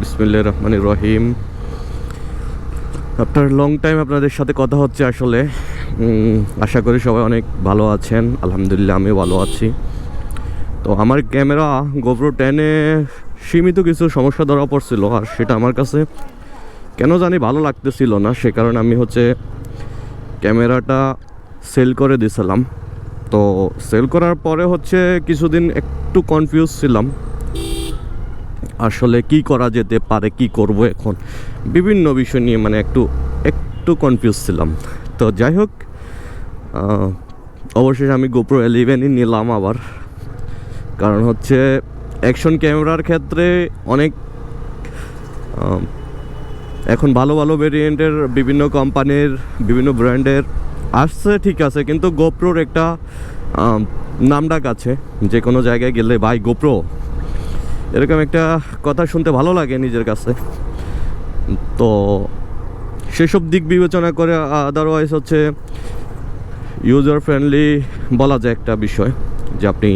বিসমিল্লা রহমান রহিম। আপনার long time আপনাদের সাথে কথা হচ্ছে আসলে। আশা করি সবাই অনেক ভালো আছেন। আলহামদুলিল্লাহ আমিও ভালো আছি। তো আমার ক্যামেরা গোপ্রো টেনে সীমিত কিছু সমস্যা ধরা পড়ছিল আর সেটা আমার কাছে কেন জানি ভালো লাগতেছিল না, সে কারণে আমি হচ্ছে ক্যামেরাটা সেল করে দিয়েছিলাম তো সেল করার পরে হচ্ছে কিছুদিন একটু কনফিউজ ছিলাম। আসলে কি করা যেতে পারে, কি করব এখন, বিভিন্ন বিষয় নিয়ে মানে একটু একটু কনফিউজ ছিলাম। তো যাই হোক অবশেষে আমি গোপ্রো এলিভেনই নিলাম আবার। কারণ হচ্ছে অ্যাকশন ক্যামেরার ক্ষেত্রে অনেক এখন ভালো ভালো ভেরিয়েন্টের বিভিন্ন কোম্পানির বিভিন্ন ব্র্যান্ডের আসছে, ঠিক আছে, কিন্তু গোপ্রোর একটা নামডাক আছে। যে কোনো জায়গায় গেলে, ভাই গোপ্রো এরকম একটা কথা শুনতে ভালো লাগে নিজের কাছে। তো সেসব দিক বিবেচনা করে আদারওয়াইজ হচ্ছে ইউজার ফ্রেন্ডলি বলা যায় একটা বিষয় যে আপনি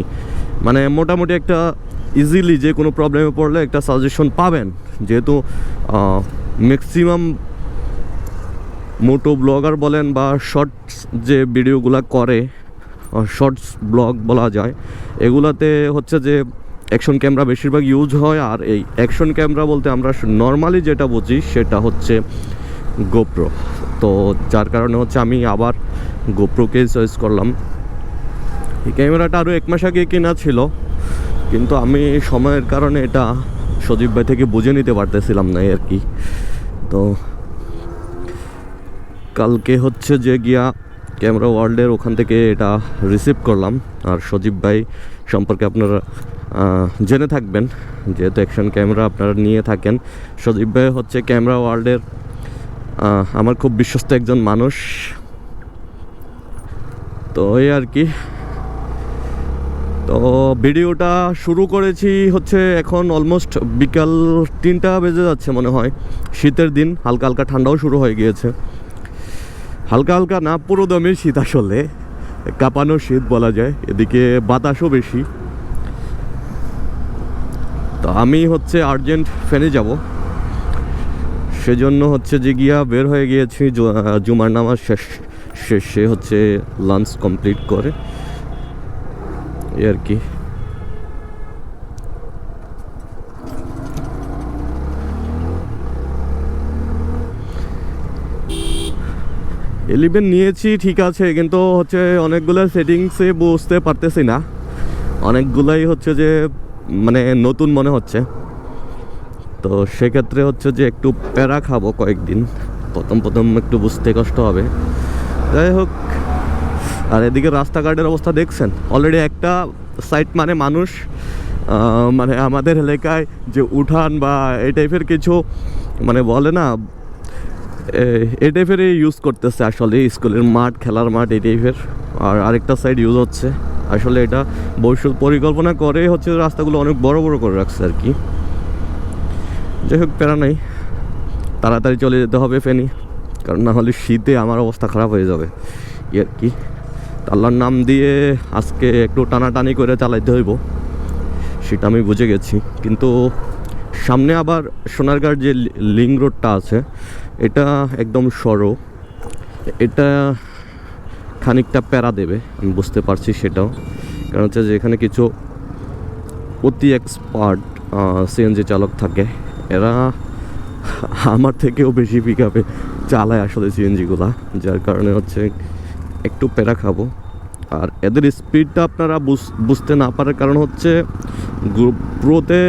মানে মোটামুটি একটা ইজিলি যে কোনো প্রবলেমে পড়লে একটা সাজেশন পাবেন। যেহেতু ম্যাক্সিমাম মোটো ব্লগার বলেন বা শর্টস যে ভিডিওগুলো করে শর্টস ব্লগ বলা যায়, এগুলাতে হচ্ছে যে অ্যাকশন ক্যামেরা বেশিরভাগ ইউজ হয় আর এই অ্যাকশন ক্যামেরা বলতে আমরা নর্মালি যেটা বুঝি সেটা হচ্ছে গোপ্রো তো যার কারণে হচ্ছে আমি আবার গোপ্রোকে চয়েস করলাম। এই ক্যামেরাটা আরও এক মাস আগে কেনা ছিল, কিন্তু আমি সময়ের কারণে এটা সজীব ভাই থেকে বুঝে নিতে পারতেছিলাম না আর কি। তো কালকে হচ্ছে যে গিয়া ক্যামেরা ওয়ার্ল্ডের ওখান থেকে এটা রিসিভ করলাম। আর সজীব ভাই সম্পর্কে আপনারা জেনে থাকবেন। যেহেতু অ্যাকশন ক্যামেরা আপনারা নিয়ে থাকেন। সজীব ভাই হচ্ছে ক্যামেরা ওয়ার্ল্ডের আমার খুব বিশ্বস্ত একজন মানুষ। তো এই আর কি। তো ভিডিওটা শুরু করেছি হচ্ছে এখন অলমোস্ট বিকাল তিনটা বেজে যাচ্ছে মনে হয়। শীতের দিন, হালকা হালকা ঠান্ডাও শুরু হয়ে গিয়েছে। হালকা হালকা না, পুরো দমে শীত আসলে। কাঁপানো শীত বলা যায়, এদিকে বাতাসও বেশি। তো আমি হচ্ছে আর্জেন্ট ফেনে যাব। সেজন্য হচ্ছে যে গিয়া বের হয়ে গিয়েছি জুমার নামাজ শেষ, শেষে হচ্ছে লাঞ্চ কমপ্লিট করে। এই আর কি। এলিভেন নিয়েছি, ঠিক আছে, কিন্তু হচ্ছে অনেকগুলো সেটিংসে বুঝতে পারতেছি না। অনেকগুলাই হচ্ছে যে মানে নতুন মনে হচ্ছে। তো সেক্ষেত্রে হচ্ছে যে একটু প্যারা খাব কয়েকদিন। প্রথম প্রথম একটু বুঝতে কষ্ট হবে। যাই হোক, আর এদিকে রাস্তাঘাটের অবস্থা দেখছেন? অলরেডি একটা সাইট মানে মানুষ মানে আমাদের এলাকায় যে উঠান বা এই টাইপের কিছু মানে বলে না এই টাইপের ইউজ করতেছে আসলে স্কুলের মাঠ, খেলার মাঠ এই টাইপের। আর আরেকটা সাইড ইউজ হচ্ছে। আসলে এটা ভবিষ্যৎ পরিকল্পনা করে হচ্ছে রাস্তাগুলো অনেক বড় বড় করে রাখছে আর কি। যাই হোক, প্যারা নাই। তাড়াতাড়ি চলে যেতে হবে ফেনি, কারণ না হলে শীতে আমার অবস্থা খারাপ হয়ে যাবে। এই আর কি। তো আল্লাহর নাম দিয়ে আজকে একটু টানাটানি করে চালাইতে হইব, সেটা আমি বুঝে গেছি। কিন্তু সামনে আবার সোনারগাঁর যে লি- রোডটা আছে, এটা একদম সরো। এটা খানিকটা প্যারা দেবে, আমি বুঝতে পারছি সেটাও। কারণ হচ্ছে যে এখানে কিছু অতি এক্সপার্ট সিএনজি চালক থাকে। এরা আমার থেকেও বেশি পিক আপে চালায় আসলে সিএনজিগুলা যার কারণে হচ্ছে একটু প্যারা খাব। আর এদের স্পিডটা আপনারা বুঝ- বুঝতে না পারার কারণ হচ্ছে গ্রুপ প্রোতে